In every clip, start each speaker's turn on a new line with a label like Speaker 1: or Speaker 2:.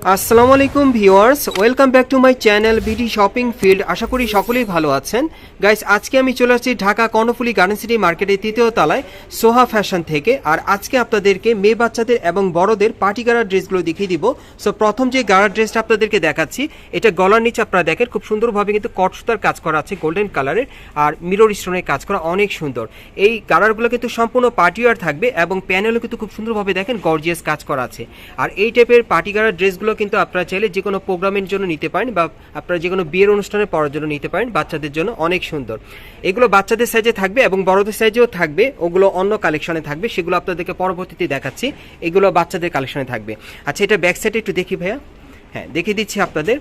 Speaker 1: আসসালামু আলাইকুম viewers, welcome back to my channel BD shopping field. আশা করি সকলেই ভালো আছেন। গাইস, আজকে আমি চলে আসছি ঢাকা কর্ণফুলি গার্ডেন সিটি মার্কেটের তৃতীয় তলায় সোহা ফ্যাশন থেকে। আর আজকে আপনাদেরকে মেয়ে বাচ্চাদের এবং বড়দের পার্টি গাড়ার ড্রেসগুলো দেখিয়ে দিব। সো প্রথম যে গাড়ার ড্রেসটা আপনাদেরকে দেখাচ্ছি, এটা গলার নিচে আপনারা দেখেন, খুব সুন্দরভাবে কিন্তু কট সুতার কাজ করা আছে, গোল্ডেন কালারের, আর মিরর স্টোনের কাজ করা অনেক সুন্দর। এই গাড়ারগুলো কিন্তু সম্পূর্ণ পার্টিওয়ার থাকবে এবং প্যানেলও কিন্তু খুব সুন্দরভাবে দেখেন, গর্জিয়াস কাজ করা আছে। আর এই টাইপের পার্টি গাড়ার ড্রেসগুলো কিন্তু আপনারা চাইলে যে কোনো প্রোগ্রামের জন্য নিতে পারেন বা আপনারা যে কোনো বিয়ের অনুষ্ঠানে পড়ার জন্য নিতে পারেন, বাচ্চাদের জন্য অনেক সুন্দর। এগুলো বাচ্চাদের সাইজে থাকবে এবং বড়দের সাইজেও থাকবে, ওগুলো অন্য কালেকশনে থাকবে, সেগুলো আপনাদেরকে পরবর্তীতে দেখাচ্ছি। এগুলো বাচ্চাদের কালেকশনে থাকবে। আচ্ছা এটা ব্যাক সাইডে একটু দেখি ভাইয়া। হ্যাঁ দেখিয়ে দিচ্ছি আপনাদের।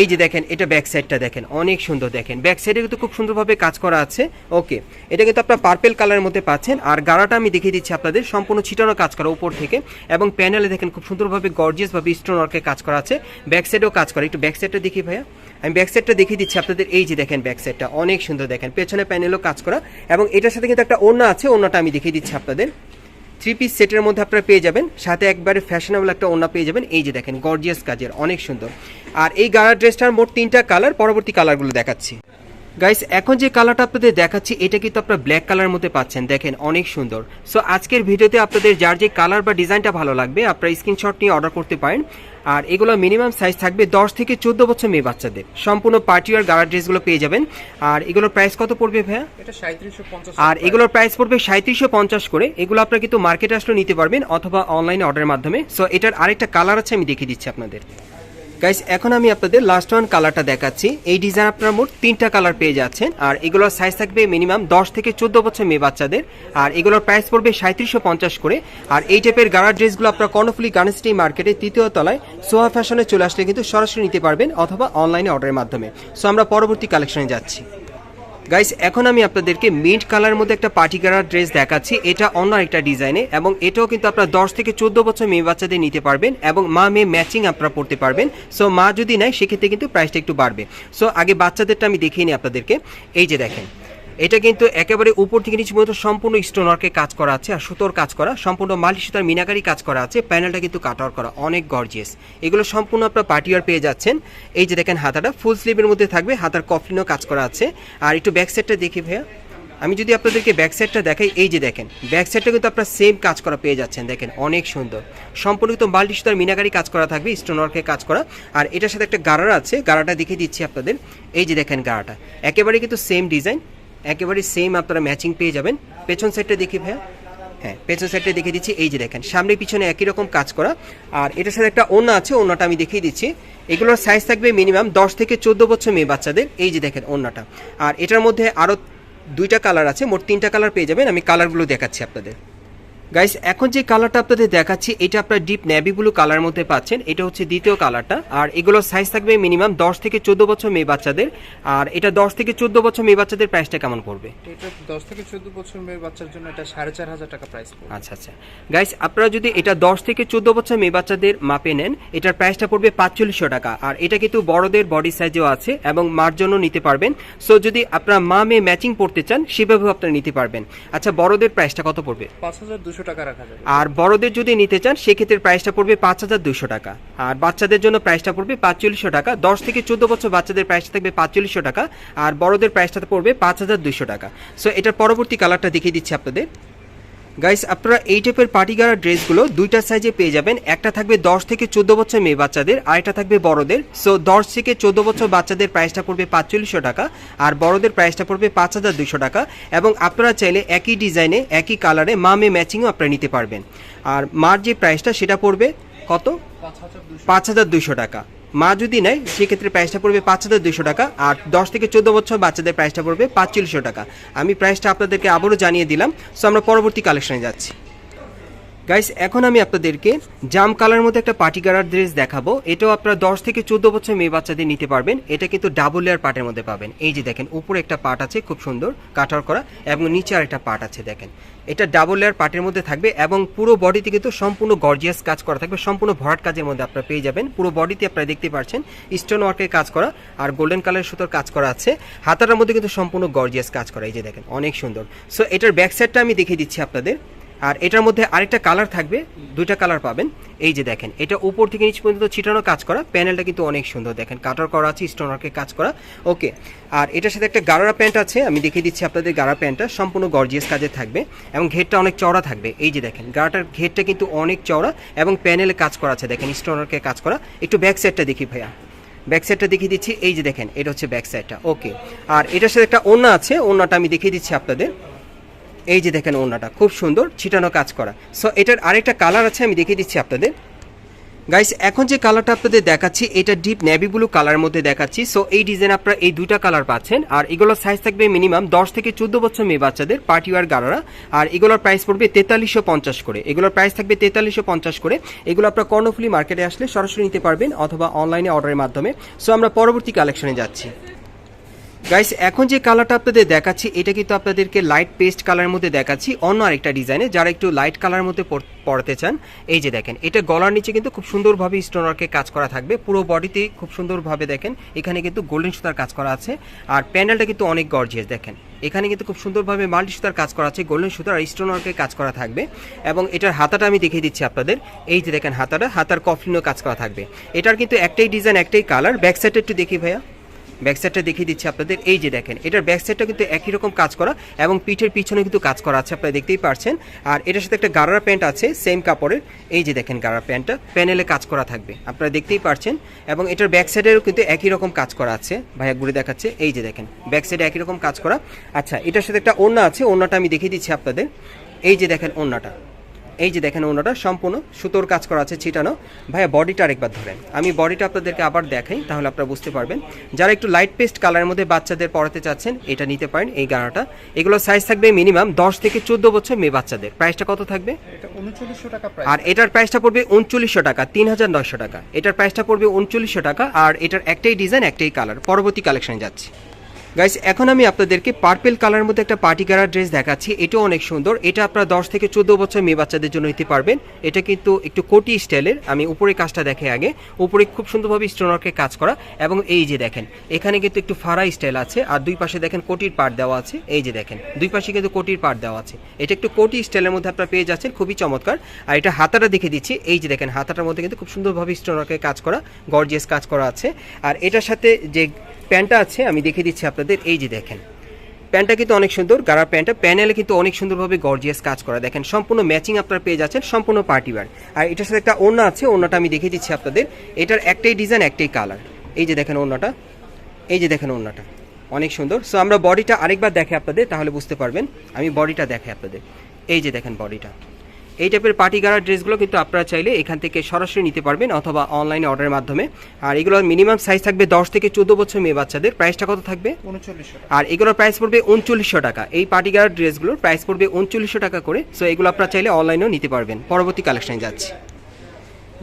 Speaker 1: এই যে দেখেন, এটা ব্যাক সাইডটা দেখেন, অনেক সুন্দর দেখেন। ব্যাক সাইডে কিন্তু খুব সুন্দরভাবে কাজ করা আছে। ওকে এটা কিন্তু আপনার পার্পেল কালারের মধ্যে পাচ্ছেন। আর গাড়াটা আমি দেখিয়ে দিচ্ছি আপনাদের, সম্পূর্ণ ছিটানো কাজ করা উপর থেকে। এবং প্যানেলে দেখেন, খুব সুন্দরভাবে গর্জিয়াস ভাবে স্টোন ওয়ার্কের কাজ করা আছে। ব্যাক সাইডেও কাজ করা, একটু ব্যাক সাইডটা দেখি ভাইয়া। আমি ব্যাক সাইডটা দেখিয়ে দিচ্ছি আপনাদের, এই যে দেখেন ব্যাক সাইডটা অনেক সুন্দর দেখেন। পেছনে প্যানেলও কাজ করা। এবং এটার সাথে কিন্তু একটা ওড়না আছে, ওড়নাটা আমি দেখিয়ে দিচ্ছি আপনাদের। থ্রি পিস সেটের মধ্যে আপনারা পেয়ে যাবেন। সাথে একবারে ফ্যাশনেবল একটা ওনা পেয়ে যাবেন। এই যে দেখেন গর্জিয়াস কাজের, অনেক সুন্দর। আর এই গাড়ার ড্রেসটার মোট তিনটা কালার পরবর্তী কালারগুলো দেখাচ্ছি। গাইস এখন যে কালারটা আপনাদের দেখাচ্ছি এটা কিন্তু আপনারা ব্ল্যাক কালার মধ্যে পাচ্ছেন। দেখেন অনেক সুন্দর। সো আজকের ভিডিওতে আপনাদের যার যে কালার বা ডিজাইনটা ভালো লাগবে আপনারা স্ক্রিনশট নিয়ে অর্ডার করতে পারেন। আর এগুলো মিনিমাম সাইজ থাকবে দশ থেকে চোদ্দ বছর মেয়ে বাচ্চাদের। সম্পূর্ণ পার্টি আর গাড়ার ড্রেসগুলো পেয়ে যাবেন। আর এগুলোর প্রাইস কত পড়বে ভাইয়া? আর এগুলোর প্রাইস পড়বে সাঁত্রিশশো পঞ্চাশ করে। এগুলো আপনারা কিন্তু মার্কেটে আসলে নিতে পারবেন অথবা অনলাইনে অর্ডারের মাধ্যমে। সো এটার আরেকটা কালার আছে আমি দেখিয়ে দিচ্ছি আপনাদের। গাইস এখন আমি আপনাদের লাস্ট ওয়ান কালারটা দেখাচ্ছি। এই ডিজাইন আপনারা মোট তিনটা কালার পেয়ে যাচ্ছেন। আর এগুলোর সাইজ থাকবে মিনিমাম দশ থেকে চোদ্দ বছর মেয়ে বাচ্চাদের। আর এগুলোর প্রাইস পড়বে সাঁত্রিশশো পঞ্চাশ করে। আর এই টাইপের গাড়ার ড্রেসগুলো আপনারা কর্ণফুলি গার্নেসিটি মার্কেটের তৃতীয় তলায় সোহা ফ্যাশনে চলে আসলে কিন্তু সরাসরি নিতে পারবেন অথবা অনলাইনে অর্ডারের মাধ্যমে। সো আমরা পরবর্তী কালেকশনে যাচ্ছি। গাইস এখন আমি আপনাদেরকে মিন্ট কালার মধ্যে একটা পার্টি কালার ড্রেস দেখাচ্ছি। এটা অন্য একটা ডিজাইনে এবং এটাও কিন্তু আপনার দশ থেকে চোদ্দ বছর মেয়ে বাচ্চাদের নিতে পারবেন এবং মা মেয়ে ম্যাচিং আপনারা পড়তে পারবেন। সো মা যদি নেয়, সেক্ষেত্রে কিন্তু প্রাইসটা একটু বাড়বে। সো আগে বাচ্চাদেরটা আমি দেখিয়ে নিই আপনাদেরকে। এই যে দেখেন। এটা কিন্তু একেবারে উপর থেকে নিচে পর্যন্ত সম্পূর্ণ স্টোন ওয়ার্কে কাজ করা আছে আর সুতোর কাজ করা, সম্পূর্ণ মালি সুতার মিনাকারি কাজ করা আছে প্যানেলটা কিন্তু কাটার করা, অনেক গর্জিয়াস এগুলো সম্পূর্ণ আপনার পার্টিওয়ার পেয়ে যাচ্ছেন। এই যে দেখেন হাতাটা ফুল স্লিভের মধ্যে থাকবে, হাতার কফলিনও কাজ করা আছে। আর একটু ব্যাক সাইডটা দেখি ভাইয়া। আমি যদি আপনাদেরকে ব্যাক সাইডটা দেখাই, এই যে দেখেন ব্যাক সাইডটা কিন্তু আপনার সেম কাজ করা পেয়ে যাচ্ছেন, দেখেন, অনেক সুন্দর। সম্পূর্ণ কিন্তু মাল্টি সুতার মিনাকারি কাজ করা থাকবে স্টোন ওয়ার্কের কাজ করা। আর এটার সাথে একটা গাড়ার আছে, গাড়াটা দেখিয়ে দিচ্ছি আপনাদের। এই যে দেখেন গাড়াটা, একেবারে কিন্তু সেম ডিজাইন একেবারে সেম আপনারা ম্যাচিং পেয়ে যাবেন। পেছন সাইডটা দেখি ভাইয়া। হ্যাঁ পেছন সাইডটা দেখে দিচ্ছি। এই যে দেখেন, সামনে পিছনে একই রকম কাজ করা। আর এটার সাথে একটা ওনা আছে ওনাটা আমি দেখিয়ে দিচ্ছি। এগুলোর সাইজ থাকবে মিনিমাম দশ থেকে চোদ্দ বছর মেয়ে বাচ্চাদের। এই যে দেখেন ওনাটা আর এটার মধ্যে আরও দুইটা কালার আছে, মোট তিনটা কালার পেয়ে যাবেন। আমি কালারগুলো দেখাচ্ছি আপনাদের। গাইস এখন যে কালারটা আপনাদের দেখাচ্ছি এটা আপনার ডিপ নেভি ব্লু কালার মধ্যে পাচ্ছেন। এটা হচ্ছে দ্বিতীয় কালারটা আর এগুলোর সাইজ থাকবে মিনিমাম দশ থেকে চোদ্দ বছর মেয়ে বাচ্চাদের। আর এটা দশ থেকে চোদ্দ বছর মেয়ে বাচ্চাদের প্রাইসটা কেমন পড়বে?
Speaker 2: এটা দশ থেকে চোদ্দ বছর মেয়ে বাচ্চার জন্য এটা সাড়ে চার হাজার টাকা প্রাইস পড়বে।
Speaker 1: আচ্ছা আচ্ছা। গাইস আপনারা যদি এটা দশ থেকে চোদ্দ বছর মেয়ে বাচ্চাদের মাপে নেন এটার প্রাইসটা পড়বে পাঁচচল্লিশশো টাকা। আর এটা কিন্তু বড়দের বডি সাইজেও আছে এবং মার জন্য নিতে পারবেন। সো যদি আপনারা মা মেয়ে ম্যাচিং পড়তে চান সেভাবেও আপনারা নিতে পারবেন। আচ্ছা বড়দের প্রাইসটা কত পড়বে?
Speaker 2: পাঁচ হাজার দুশো টাকা রাখা যাবে।
Speaker 1: আর বড়দের যদি নিতে চান, সেক্ষেত্রে প্রাইসটা পড়বে পাঁচ হাজার দুশো টাকা। আর বাচ্চাদের জন্য প্রাইসটা পড়বে পাঁচচল্লিশশো টাকা। দশ থেকে চোদ্দ বছর বাচ্চাদের প্রাইসটা থাকবে পাঁচচল্লিশশো টাকা। আর বড়দের প্রাইসটা পড়বে পাঁচ হাজার দুশো টাকা। সো এটার পরবর্তী কালারটা দেখিয়ে দিচ্ছি আপনাদের। গাইস আপনারা এই টাইপের পার্টি গাড়ার ড্রেসগুলো দুইটা সাইজে পেয়ে যাবেন। একটা থাকবে দশ থেকে চোদ্দ বছর মেয়ে বাচ্চাদের, আর একটা থাকবে বড়দের। সো দশ থেকে চোদ্দ বছর বাচ্চাদের প্রাইসটা পড়বে পাঁচচল্লিশশো টাকা, আর বড়দের প্রাইসটা পড়বে পাঁচ হাজার দুশো টাকা। এবং আপনারা চাইলে একই ডিজাইনে একই কালারে মা মেয়ে ম্যাচিংও আপনারা নিতে পারবেন। আর মার যে প্রাইসটা সেটা পড়বে কত?
Speaker 2: পাঁচ হাজার দুশো
Speaker 1: টাকা। মা যদি নেয়, সেক্ষেত্রে প্রাইসটা পড়বে পাঁচ হাজার দুইশো টাকা আর দশ থেকে চোদ্দ বছর বাচ্চাদের প্রাইসটা পড়বে পাঁচচল্লিশশো টাকা। আমি প্রাইসটা আপনাদেরকে আবারও জানিয়ে দিলাম সো আমরা পরবর্তী কালেকশনে যাচ্ছি। গাইস এখন আমি আপনাদেরকে জাম কালার মধ্যে একটা পার্টি কালার ড্রেস দেখাবো। এটাও আপনারা দশ থেকে চোদ্দ বছর মেয়ে বাচ্চাদের নিতে পারবেন। এটা কিন্তু ডাবল লেয়ার পার্টের মধ্যে পাবেন। এই যে দেখেন, উপরে একটা পার্ট আছে, খুব সুন্দর, কাটার করা, এবং নিচে আর একটা পার্ট আছে, দেখেন। এটা ডাবল লেয়ার পার্টের মধ্যে থাকবে, এবং পুরো বডিতে কিন্তু সম্পূর্ণ গর্জিয়াস কাজ করা থাকবে। সম্পূর্ণ ভরাট কাজের মধ্যে আপনারা পেয়ে যাবেন। পুরো বডিতে আপনারা দেখতে পাচ্ছেন স্টোন ওয়ার্কের কাজ করা, আর গোল্ডেন কালারের সুতোর কাজ করা আছে। হাতাটার মধ্যে কিন্তু সম্পূর্ণ গর্জিয়াস কাজ করা, এই যে দেখেন, অনেক সুন্দর। সো এটার ব্যাক সাইডটা আমি দেখিয়ে দিচ্ছি আপনাদের। আর এটার মধ্যে আরেকটা কালার থাকবে, দুইটা কালার পাবেন। এই যে দেখেন, এটা উপর থেকে নিচ পর্যন্ত ছিটানো কাজ করা, প্যানেলটা কিন্তু অনেক সুন্দর দেখেন, কাটার করা আছে, স্টোনারকে কাজ করা। ওকে, আর এটার সাথে একটা গারারা প্যান্ট আছে, আমি দেখিয়ে দিচ্ছি আপনাদের গারা প্যান্টটা, সম্পূর্ণ গর্জিয়াস কাজে থাকবে এবং ঘেরটা অনেক চওড়া থাকবে। এই যে দেখেন গারাটার ঘেরটা কিন্তু অনেক চওড়া এবং প্যানেলে কাজ করা আছে, দেখেন, স্টোনারকে কাজ করা। একটু ব্যাক সাইডটা দেখি ভাইয়া। ব্যাক সাইডটা দেখিয়ে দিচ্ছি, এই যে দেখেন, এটা হচ্ছে ব্যাক সাইডটা। ওকে, আর এটার সাথে একটা ওড়না আছে, ওড়নাটা আমি দেখিয়ে দিচ্ছি আপনাদের। এই যে দেখেন ওড়নাটা, খুব সুন্দর ছিটানো কাজ করা। সো এটার আরেকটা কালার আছে, আমি দেখিয়ে দিচ্ছি আপনাদের। গাইস এখন যে কালারটা আপনাদের দেখাচ্ছি, এটা ডিপ নেভি ব্লু কালারের মধ্যে দেখাচ্ছি। সো এই ডিজাইন আপনারা এই দুইটা কালার পাচ্ছেন। আর এগুলোর সাইজ থাকবে মিনিমাম দশ থেকে চোদ্দ বছর মেয়ে বাচ্চাদের পার্টি ওয়ার গারারা আর এগুলোর প্রাইস পড়বে তেতাল্লিশশো পঞ্চাশ করে। এগুলোর প্রাইস থাকবে তেতাল্লিশশো পঞ্চাশ করে। এগুলো আপনারা কর্ণফুলি মার্কেটে আসলে সরাসরি নিতে পারবেন অথবা অনলাইনে অর্ডারের মাধ্যমে। সো আমরা পরবর্তী কালেকশনে যাচ্ছি। গাইস এখন যে কালারটা আপনাদের দেখাচ্ছি, এটা কিন্তু আপনাদেরকে লাইট পেস্ট কালারের মধ্যে দেখাচ্ছি। অন্য আরেকটা ডিজাইনে যারা একটু লাইট কালারের মধ্যে পড়তে চান, এই যে দেখেন, এটা গলার নিচে কিন্তু খুব সুন্দরভাবে স্টোনারকে কাজ করা থাকবে। পুরো বডিতে খুব সুন্দরভাবে দেখেন, এখানে কিন্তু গোল্ডেন সুতার কাজ করা আছে। আর প্যান্ডেলটা কিন্তু অনেক গর্জিয়াস দেখেন। এখানে কিন্তু খুব সুন্দরভাবে মাল্টি সুতার কাজ করা আছে গোল্ডেন সুতার আর স্টোনারকে কাজ করা থাকবে। এবং এটার হাতাটা আমি দেখিয়ে দিচ্ছি আপনাদের। এই যে দেখেন হাতাটা, হাতার কফলিনও কাজ করা থাকবে। এটার কিন্তু একটাই ডিজাইন একটাই কালার ব্যাক সাইডটা একটু দেখি ভাইয়া। ব্যাক সাইডটা দেখিয়ে দিচ্ছি আপনাদের। এই যে দেখেন, এটার ব্যাক সাইডটা কিন্তু একই রকম কাজ করা এবং পিঠের পিছনে কিন্তু কাজ করা আছে, আপনারা দেখতেই পারছেন। আর এটার সাথে একটা গারারা প্যান্ট আছে সেম কাপড়ের। এই যে দেখেন গারারা প্যান্টটা, প্যানেলে কাজ করা থাকবে, আপনারা দেখতেই পারছেন। এবং এটার ব্যাক সাইডেরও কিন্তু একই রকম কাজ করা আছে। ভাইয়া ঘুরে দেখাচ্ছে, এই যে দেখেন ব্যাক সাইডে একই রকম কাজ করা। আচ্ছা এটার সাথে একটা ওড়না আছে, ওড়নাটা আমি দেখিয়ে দিচ্ছি আপনাদের। এই যে দেখেন ওড়নাটা এই যে দেখেন ওনাটা সম্পূর্ণ সুতোর কাজ করা আছে ছিটানো। ভাইয়া বডিটা আরেকবার ধরেন। আমি বডিটা আপনাদেরকে আবার দেখাই তাহলে আপনারা বুঝতে পারবেন। যারা একটু লাইট পেস্ট কালারের মধ্যে বাচ্চাদের পড়াতে চাচ্ছেন এটা নিতে পারেন এই গানাটা এগুলো সাইজ থাকবে মিনিমাম দশ থেকে চোদ্দ বছর মেয়ে বাচ্চাদের। প্রাইসটা কত থাকবে? আর এটার প্রাইসটা পড়বে উনচল্লিশশো টাকা তিন হাজার নয়শো টাকা। এটার প্রাইসটা পড়বে উনচল্লিশশো টাকা আর এটার একটাই ডিজাইন একটাই কালার পরবর্তী কালেকশনে যাচ্ছি। গাইস এখন আমি আপনাদেরকে পার্পেল কালার মধ্যে একটা পার্টি কালার ড্রেস দেখাচ্ছি। এটাও অনেক সুন্দর। এটা আপনারা দশ থেকে চোদ্দ বছর মেয়ে বাচ্চাদের জন্য নিতে পারবেন। এটা কিন্তু একটু কোটি স্টাইলের আমি উপরে কাজটা দেখে আগে। উপরে খুব সুন্দরভাবে স্টোনারকে কাজ করা। এবং এই যে দেখেন, এখানে কিন্তু একটু ফারা স্টাইল আছে। আর দুই পাশে দেখেন কোটির পার্ট দেওয়া আছে। এই যে দেখেন, দুই পাশে কিন্তু কোটির পার্ট দেওয়া আছে। এটা একটু কোটি স্টাইলের মধ্যে আপনারা পেয়ে যাচ্ছেন। খুবই চমৎকার। আর এটা হাতাটা দেখে দিচ্ছি। এই যে দেখেন, হাতাটার মধ্যে কিন্তু খুব সুন্দরভাবে স্টোনারকে কাজ করা গর্জিয়াস কাজ করা আছে। আর এটার সাথে যে প্যান্টটা আছে, আমি দেখে দিচ্ছি আপনাদের। এই যে দেখেন, প্যান্টটা কিন্তু অনেক সুন্দর, গাড়ার প্যান্টটা। প্যানেলে কিন্তু অনেক সুন্দরভাবে গর্জিয়াস কাজ করা। দেখেন, সম্পূর্ণ ম্যাচিং আপনারা পেয়ে যাচ্ছেন, সম্পূর্ণ পার্টি ওয়্যার আর এটার সাথে একটা ওড়না আছে, ওড়নাটা আমি দেখে দিচ্ছি আপনাদের। এটার একটাই ডিজাইন একটাই কালার এই যে দেখেন ওড়নাটা। এই যে দেখেন ওড়নাটা। অনেক সুন্দর। সো আমরা বডিটা আরেকবার দেখে আপনাদের, তাহলে বুঝতে পারবেন। আমি বডিটা দেখে আপনাদের। এই যে দেখেন বডিটা এই টাইপের পার্টি গাড়ার ড্রেসগুলো কিন্তু আপনারা চাইলে এখান থেকে সরাসরি নিতে পারবেন অথবা অনলাইনে অর্ডারের মাধ্যমে। আর এগুলোর মিনিমাম সাইজ থাকবে দশ থেকে চোদ্দ বছর মেয়ে বাচ্চাদের। প্রাইসটা কত থাকবে?
Speaker 2: উনচল্লিশশো
Speaker 1: আর এগুলোর প্রাইস পড়বে উনচল্লিশশো টাকা। এই পার্টি গাড়ার ড্রেসগুলোর প্রাইস পড়বে উনচল্লিশশো টাকা করে। সো এগুলো আপনারা চাইলে অনলাইনেও নিতে পারবেন। পরবর্তী কালেকশনে যাচ্ছি।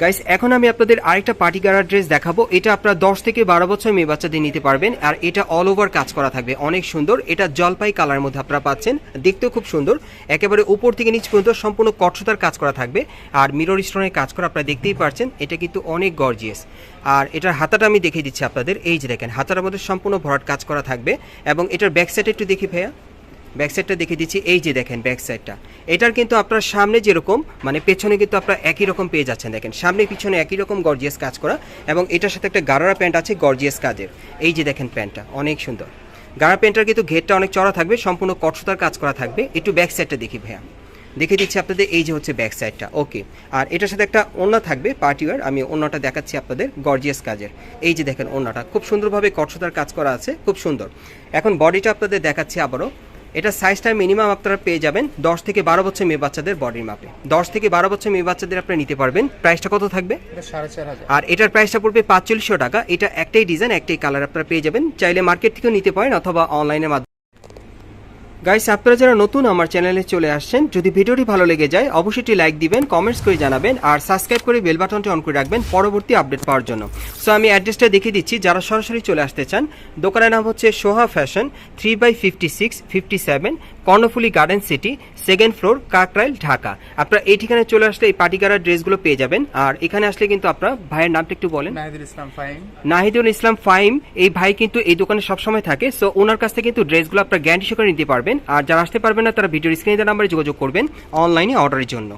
Speaker 1: গাইস এখন আমি আপনাদের আরেকটা পার্টি গার্ডার ড্রেস দেখাবো। এটা আপনারা দশ থেকে বারো বছর মেয়ে বাচ্চাদের নিতে পারবেন। আর এটা অল ওভার কাজ করা থাকবে। অনেক সুন্দর। এটা জলপাই কালার মধ্যে আপনারা পাচ্ছেন। দেখতেও খুব সুন্দর। একেবারে উপর থেকে নিচ পর্যন্ত সম্পূর্ণ কটসুতার কাজ করা থাকবে। আর মিরর স্টোনের কাজ করা আপনারা দেখতেই পারছেন। এটা কিন্তু অনেক গর্জিয়াস আর এটার হাতাটা আমি দেখিয়ে দিচ্ছি আপনাদের। এই যে দেখেন হাতাটার মধ্যে সম্পূর্ণ ভরাট কাজ করা থাকবে। এবং এটার ব্যাক সাইড একটু দেখি ভাইয়া। ব্যাক দেখে দিচ্ছি। এই যে দেখেন ব্যাক সাইডটা এটার কিন্তু আপনার সামনে যেরকম মানে পেছনে কিন্তু আপনার একই রকম পেয়ে যাচ্ছেন দেখেন। সামনে পিছনে একই রকম গর্জিয়াস কাজ করা এবং এটার সাথে একটা গারারা প্যান্ট আছে গর্জিয়াস কাজের। এই যে দেখেন প্যান্টটা অনেক সুন্দর। গারা প্যান্টটার কিন্তু ঘেরটা অনেক চড়া থাকবে, সম্পূর্ণ কটসুতার কাজ করা থাকবে। একটু ব্যাক সাইডটা দেখি ভাইয়া। দেখে দিচ্ছি আপনাদের এই যে হচ্ছে ব্যাক সাইডটা ওকে আর এটার সাথে একটা ওড়না থাকবে পার্টিওয়ার আমি ওড়নাটা দেখাচ্ছি আপনাদের গর্জিয়াস কাজের। এই যে দেখেন ওড়নাটা খুব সুন্দরভাবে কটসুতার কাজ করা আছে, খুব সুন্দর। এখন বডিটা আপনাদের দেখাচ্ছি আবারও। এটা সাইজটা মিনিমাম আপনারা পেয়ে যাবেন দশ থেকে বারো বছর মেয়ে বাচ্চাদের বডির মাপে। দশ থেকে বারো বছর মেয়ে বাচ্চাদের আপনারা নিতে পারবেন। প্রাইসটা কত থাকবে? আর এটার প্রাইসটা পড়বে পাঁচচল্লিশশো টাকা। এটা একটাই ডিজাইন একটাই কালার আপনারা পেয়ে যাবেন। চাইলে মার্কেট থেকেও নিতে পারেন অথবা অনলাইনের মাধ্যমে গাইস আপনারা যারা নতুন আমার চ্যানেলে চলে আসছেন, যদি ভিডিওটি ভালো লেগে যায়, অবশ্যই লাইক দিবেন কমেন্টস করে জানাবেন, আর সাবস্ক্রাইব করে বেল বাটনটি অন করে রাখবেন পরবর্তী আপডেট পাওয়ার জন্য। সো আমি অ্যাড্রেসটা দেখিয়ে দিচ্ছি, যারা সরাসরি চলে আসতে চান, দোকানের নাম হচ্ছে Soha fashion three by fifty six fifty seven Karnaphuli garden city second floor Kakrail Dhaka. আপনারা এই ঠিকানায় চলে আসলে এই পাটিগারার ড্রেসগুলো পেয়ে যাবেন। আর এখানে আসলে কিন্তু আপনারা ভাইয়ের নামটা একটু বলেন।
Speaker 2: নাহিদুল ইসলাম ফাইম
Speaker 1: নাহিদুল ইসলাম ফাইম এই ভাই কিন্তু এই দোকানে সবসময় থাকে। সো ওনার কাছ থেকে কিন্তু ড্রেসগুলো আপনার গ্যারান্টি সহকারে নিতে পারবেন। আর যারা আসতে পারবেন না তারা ভিডিও স্ক্রিনে নাম্বারে যোগাযোগ করবেন অনলাইনে অর্ডারের জন্য।